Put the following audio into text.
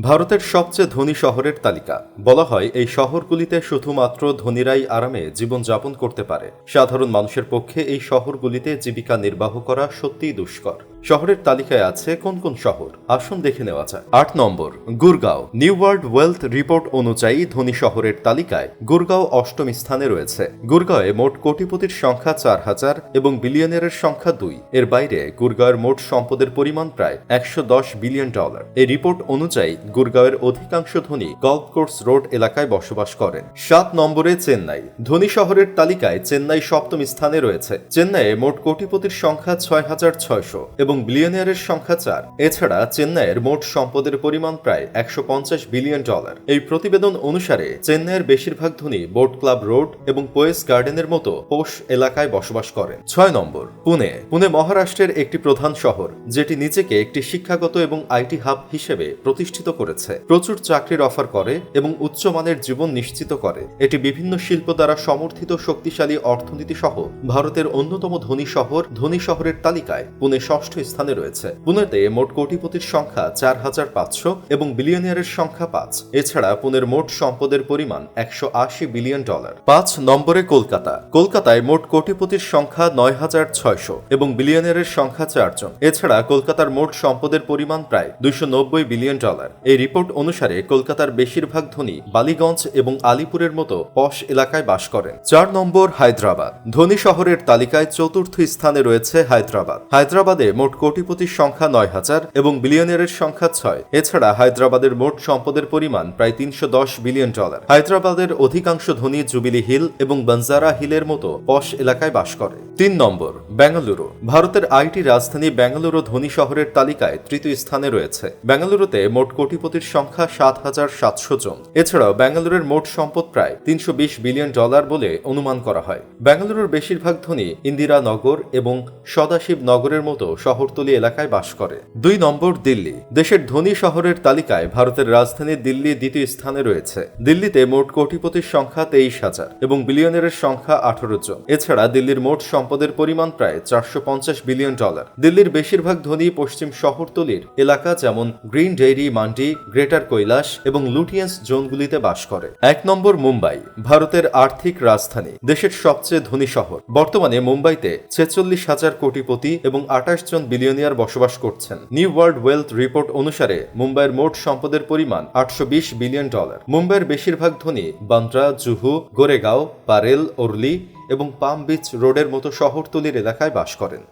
ভারতের সবচেয়ে ধনী শহরের তালিকা। বলা হয়, এই শহরগুলিতে শুধুমাত্র ধনীরাই আরামে জীবনযাপন করতে পারে। সাধারণ মানুষের পক্ষে এই শহরগুলিতে জীবিকা নির্বাহ করা সত্যিই দুষ্কর। শহরের তালিকায় আছে কোন কোন শহর? আসুন দেখে নেওয়া যাক। আট নম্বর, Gurgaon. New World Wealth report অনুযায়ী ধনী শহরের তালিকায় গুরগাঁও অষ্টম স্থানে রয়েছে। গুরগাঁওয়ে মোট কোটিপতির সংখ্যা চার হাজার এবং বিলিয়নিয়ারের সংখ্যা দুই। এর বাইরে গুরগাঁওয়ের মোট সম্পদের পরিমাণ প্রায় একশো দশ বিলিয়ন ডলার। এই রিপোর্ট অনুযায়ী গুরগাঁওয়ের অধিকাংশ ধনী গল্ফ কোর্স রোড এলাকায় বসবাস করেন। সাত নম্বরে চেন্নাই। ধনী শহরের তালিকায় চেন্নাই সপ্তম স্থানে রয়েছে। চেন্নাইয়ে মোট কোটিপতির সংখ্যা ছয় হাজার ছয়শো এবং বিলিয়নিয়ারের সংখ্যা চার। এছাড়া চেন্নাইয়ের মোট সম্পদের পরিমাণ প্রায় একশো পঞ্চাশ বিলিয়ন ডলার। এই প্রতিবেদন অনুসারে চেন্নাইয়ের বেশিরভাগ ধনী বোট ক্লাব রোড এবং পোয়েস গার্ডেনের মতো পোষ এলাকায় বসবাস করেন। ছয় নম্বর, পুনে। পুনে মহারাষ্ট্রের একটি প্রধান শহর, যেটি নিজেকে একটি শিক্ষাগত এবং আইটি হাব হিসেবে প্রতিষ্ঠিত করেছে। প্রচুর চাকরির অফার করে এবং উচ্চমানের জীবন নিশ্চিত করে। এটি বিভিন্ন শিল্প দ্বারা সমর্থিত শক্তিশালী অর্থনীতি সহ ভারতের অন্যতম ধনী শহর ধনী শহরের তালিকায়। পুনে ষষ্ঠ স্থানে রয়েছে। পুনেতে মোট কোটিপতির সংখ্যা চার হাজার পাঁচশো এবং বিলিয়নিয়ারের সংখ্যা পাঁচ। এছাড়া পুনের মোট সম্পদের পরিমাণ একশো আশি বিলিয়ন ডলার। পাঁচ নম্বরে কলকাতা। কলকাতায় মোট কোটিপতির সংখ্যা নয় হাজার ছয়শো এবং বিলিয়নিয়ারের সংখ্যা চারজন। এছাড়া কলকাতার মোট সম্পদের পরিমাণ প্রায় দুইশো নব্বই বিলিয়ন ডলার। এই রিপোর্ট অনুসারে কলকাতার বেশিরভাগ ধনী বালিগঞ্জ এবং আলিপুরের মতো পশ এলাকায় বাস করেন। চার নম্বর হায়দ্রাবাদ। ধনী শহরের তালিকায় চতুর্থ স্থানে রয়েছে হায়দ্রাবাদ। হায়দ্রাবাদে মোট কোটিপতির সংখ্যা নয় হাজার এবং বিলিয়নিয়ারের সংখ্যা ছয়। এছাড়া হায়দ্রাবাদের মোট সম্পদের পরিমাণ প্রায় তিনশো দশ বিলিয়ন ডলার। হায়দ্রাবাদের অধিকাংশ ধনী জুবিলি হিল এবং বনজারা হিলের মতো পশ এলাকায় বাস করে। তিন নম্বর, বেঙ্গালুরু। ভারতের আইটি রাজধানী বেঙ্গালুরু ধনী শহরের তালিকায় তৃতীয় স্থানে রয়েছে। বেঙ্গালুরুতে মোট কোটিপতির সংখ্যা সাত হাজার সাতশো জন। এছাড়াও বেঙ্গালুরুর মোট সম্পদ প্রায় তিনশো বিশ বিলিয়ন ডলার বলে অনুমান করা হয়। বেঙ্গালুরুর বেশিরভাগ ধনী ইন্দিরা নগর এবং সদাশিব নগরের মতো শহরতলি এলাকায় বাস করে। দুই নম্বর দিল্লি। দেশের ধনী শহরের তালিকায় ভারতের রাজধানী দিল্লি দ্বিতীয় স্থানে রয়েছে। দিল্লিতে মোট কোটিপতির সংখ্যা তেইশ হাজার এবং বিলিয়নের সংখ্যা আঠারো জন। এছাড়া দিল্লির মোট সম্পদের পরিমাণ প্রায় চারশো পঞ্চাশ বিলিয়ন ডলার। দিল্লির বেশিরভাগ ধনী পশ্চিম শহরতলির এলাকা যেমন Green Dairy Mandi, Greater Kailash এবং লুটিয়েন্স জোনগুলিতে বাস করে। এক নম্বর মুম্বাই, ভারতের আর্থিক রাজধানী, দেশের সবচেয়ে ধনী শহর। বর্তমানে মুম্বাইতে ছেচল্লিশ হাজার কোটিপতি এবং আঠাশ জন বিলিয়নিয়ার বসবাস করছেন। নিউ ওয়ার্ল্ড ওয়েলথ রিপোর্ট অনুসারে, মুম্বাইয়ের মোট সম্পদের পরিমাণ আটশো বিশ বিলিয়ন ডলার। মুম্বাইয়ের বেশিরভাগ ধনী বান্দ্রা, জুহু, গোরেগাঁও, পারেল, ওরলি এবং পাম বিচ রোডের মতো শহরতলির এলাকায় বাস করেন।